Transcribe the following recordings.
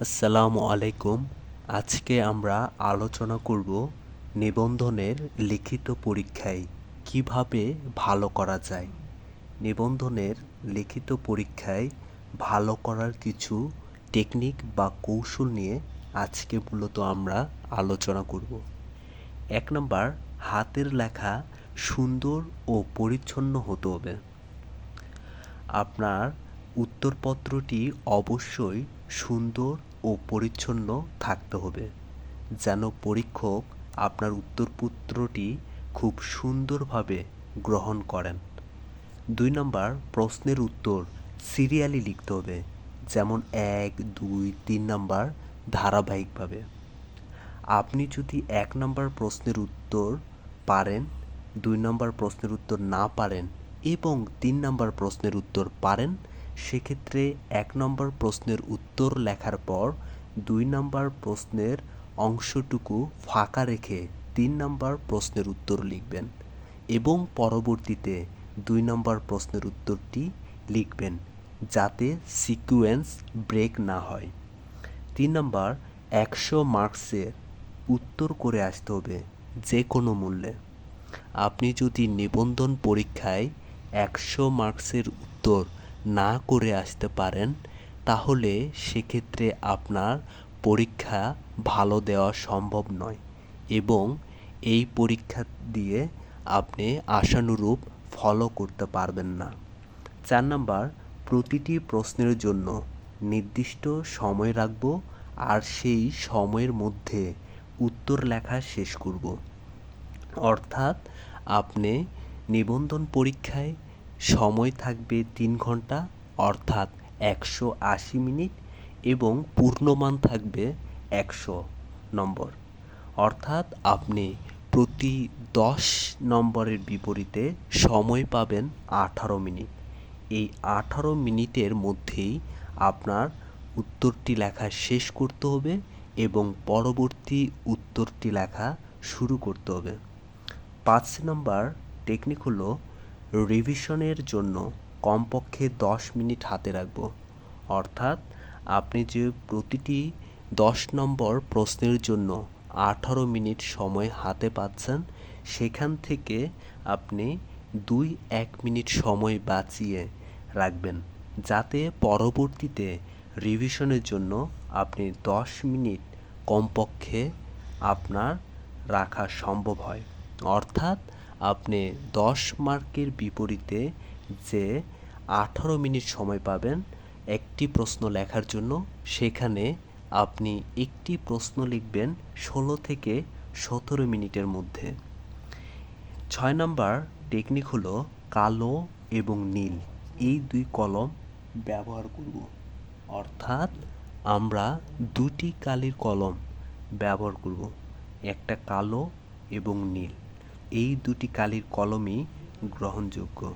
আসসালামু আলাইকুম। আজকে আমরা আলোচনা করব নিবন্ধনের লিখিত পরীক্ষায় কীভাবে ভালো করা যায়। নিবন্ধনের লিখিত পরীক্ষায় ভালো করার কিছু টেকনিক বা কৌশল নিয়ে আজকে মূলত আমরা আলোচনা করব। এক নম্বর, হাতের লেখা সুন্দর ও পরিচ্ছন্ন হতে হবে। আপনার উত্তরপত্রটি অবশ্যই সুন্দর ও পরিচ্ছন্ন থাকতে হবে, যেন পরীক্ষক আপনার উত্তরপত্রটি খুব সুন্দরভাবে গ্রহণ করেন। দুই নম্বর প্রশ্নের উত্তর সিরিয়ালি লিখতে হবে, যেমন এক, দুই, তিন নম্বর ধারাবাহিকভাবে। আপনি যদি এক নম্বর প্রশ্নের উত্তর পারেন, দুই নম্বর প্রশ্নের উত্তর না পারেন এবং তিন নম্বর প্রশ্নের উত্তর পারেন, সেক্ষেত্রে এক নম্বর প্রশ্নের উত্তর লেখার পর দুই নম্বর প্রশ্নের অংশটুকু ফাঁকা রেখে তিন নম্বর প্রশ্নের উত্তর লিখবেন এবং পরবর্তীতে দুই নম্বর প্রশ্নের উত্তরটি লিখবেন যাতে সিকুয়েন্স ব্রেক না হয়। তিন নম্বর, একশো মার্কসের উত্তর করে আসতে হবে যে কোনো মূল্যে। আপনি যদি নিবন্ধন পরীক্ষায় একশো মার্কসের উত্তর না করে আসতে পারেন তাহলে সেক্ষেত্রে আপনার পরীক্ষা ভালো দেওয়া সম্ভব নয় এবং এই পরীক্ষা দিয়ে আপনি আশানুরূপ ফলো করতে পারবেন না। চার নাম্বার, প্রতিটি প্রশ্নের জন্য নির্দিষ্ট সময় রাখব আর সেই সময়ের মধ্যে উত্তর লেখা শেষ করব। অর্থাৎ আপনি নিবন্ধন পরীক্ষায় সময় থাকবে তিন ঘণ্টা, অর্থাৎ একশো আশি মিনিট এবং পূর্ণমান থাকবে একশো নম্বর। অর্থাৎ আপনি প্রতি দশ নম্বরের বিপরীতে সময় পাবেন আঠারো মিনিট। এই আঠারো মিনিটের মধ্যেই আপনার উত্তরটি লেখা শেষ করতে হবে এবং পরবর্তী উত্তরটি লেখা শুরু করতে হবে। পাঁচ নম্বর টেকনিক হলো রিভিশনের জন্য কমপক্ষে দশ মিনিট হাতে রাখব। অর্থাৎ আপনি যে প্রতিটি দশ নম্বর প্রশ্নের জন্য আঠারো মিনিট সময় হাতে পাচ্ছেন, সেখান থেকে আপনি দুই এক মিনিট সময় বাঁচিয়ে রাখবেন, যাতে পরবর্তীতে রিভিশনের জন্য আপনি দশ মিনিট কমপক্ষে আপনার রাখা সম্ভব হয়। অর্থাৎ আপনি দশ মার্কের বিপরীতে যে আঠারো মিনিট সময় পাবেন একটি প্রশ্ন লেখার জন্য। সেখানে আপনি একটি প্রশ্ন লিখবেন ষোলো থেকে সতেরো মিনিটের মধ্যে। ছয় নাম্বার টেকনিক হলো কালো এবং নীল। এই দুই কলম ব্যবহার করব। অর্থাৎ আমরা দুটি কালির কলম ব্যবহার করব, একটা কালো এবং নীল। এই দুটি কালির কলমই গ্রহণযোগ্য।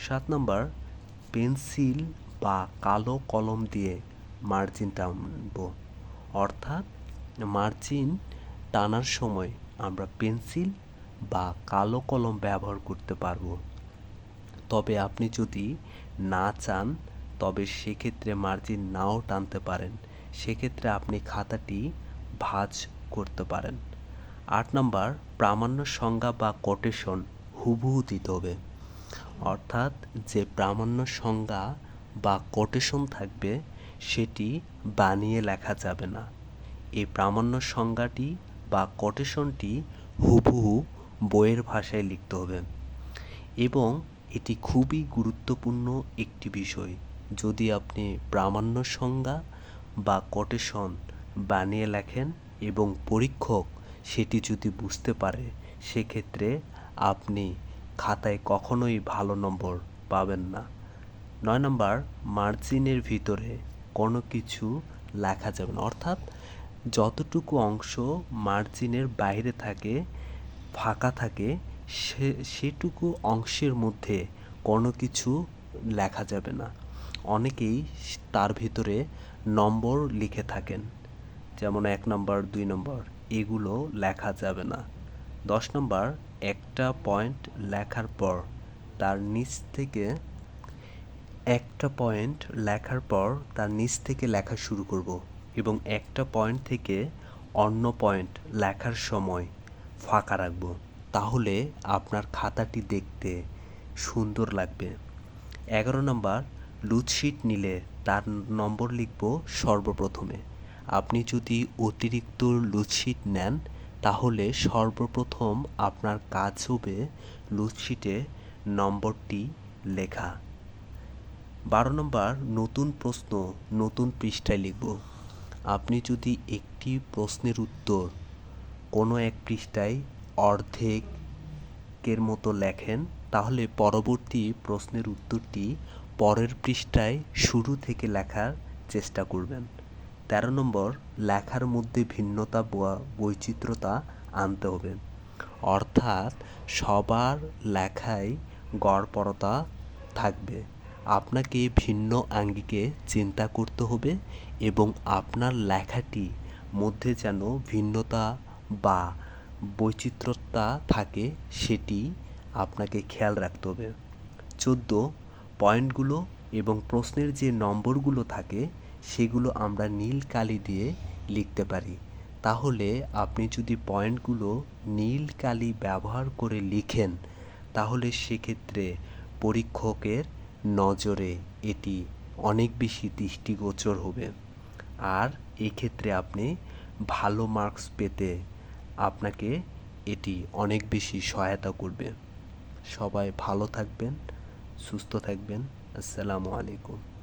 সাত নম্বর, পেন্সিল বা কালো কলম দিয়ে মার্জিন টানব। অর্থাৎ মার্জিন টানার সময় আমরা পেন্সিল বা কালো কলম ব্যবহার করতে পারব। তবে আপনি যদি না চান, তবে সেক্ষেত্রে মার্জিন নাও টানতে পারেন। সেক্ষেত্রে আপনি খাতাটি ভাঁজ করতে পারেন। আট নাম্বার, প্রামাণ্য সংজ্ঞা বা কোটেশন হুবহু দিতে হবে। অর্থাৎ যে প্রামাণ্য সংজ্ঞা বা কোটেশন থাকবে, সেটি বানিয়ে লেখা যাবে না। এই প্রামাণ্য সংজ্ঞাটি বা কোটেশনটি হুবহু বইয়ের ভাষায় লিখতে হবে। এবং এটি খুবই গুরুত্বপূর্ণ একটি বিষয়। যদি আপনি প্রামাণ্য সংজ্ঞা বা কোটেশন বানিয়ে লেখেন এবং পরীক্ষক সেটি যদি বুঝতে পারে, সেক্ষেত্রে আপনি খাতায় কখনোই ভালো নম্বর পাবেন না। নয় নম্বর, মার্জিনের ভিতরে কোনো কিছু লেখা যাবে না। অর্থাৎ যতটুকু অংশ মার্জিনের বাইরে থাকে, ফাঁকা থাকে, সে, সেটুকু অংশের মধ্যে কোনো কিছু লেখা যাবে না। অনেকেই তার ভিতরে নম্বর লিখে থাকেন। যেমন এক নম্বর, দুই নম্বর, এগুলো লেখা যাবে না। দশ নম্বর, একটা পয়েন্ট লেখার পর, তার নিচ থেকে একটা পয়েন্ট লেখার পর, তার নিচ থেকে লেখা শুরু করব এবং একটা পয়েন্ট থেকে অন্য পয়েন্ট লেখার সময় ফাঁকা রাখব। তাহলে আপনার খাতাটি দেখতে সুন্দর লাগবে। এগারো নম্বর লুজশিট নিলে তার নম্বর লিখব সর্বপ্রথমে। আপনি যদি অতিরিক্ত লুজশিট নেন তাহলে সর্বপ্রথম আপনার কাজ হবে লুজশিটে নম্বরটি লেখা। বারো নম্বর, নতুন প্রশ্ন, নতুন পৃষ্ঠায় লিখব। আপনি যদি একটি প্রশ্নের উত্তর কোনো এক পৃষ্ঠায় অর্ধেকের মতো লেখেন, তাহলে পরবর্তী প্রশ্নের উত্তরটি পরের পৃষ্ঠায় শুরু থেকে লেখার চেষ্টা করবেন। তেরো নম্বর, লেখার মধ্যে ভিন্নতা বা বৈচিত্র্যতা আনতে হবে। অর্থাৎ সবার লেখায় গড়পড়তা থাকবে। আপনাকে ভিন্ন আঙ্গিকে চিন্তা করতে হবে এবং আপনার লেখাটি মধ্যে যেন ভিন্নতা বা বৈচিত্র্যতা থাকে সেটি আপনাকে খেয়াল রাখতে হবে। চোদ্দ, পয়েন্টগুলো এবং প্রশ্নের যে নম্বরগুলো থাকে সেগুলো আমরা নীল কালি দিয়ে লিখতে পারি। তাহলে আপনি যদি পয়েন্টগুলো নীল কালি ব্যবহার করে লিখেন, তাহলে সেক্ষেত্রে পরীক্ষকের নজরে এটি অনেক বেশি দৃষ্টিগোচর হবে। আর এক্ষেত্রে আপনি ভালো মার্কস পেতে আপনাকে এটি অনেক বেশি সহায়তা করবে। সবাই ভালো থাকবেন, সুস্থ থাকবেন। আসসালামু আলাইকুম।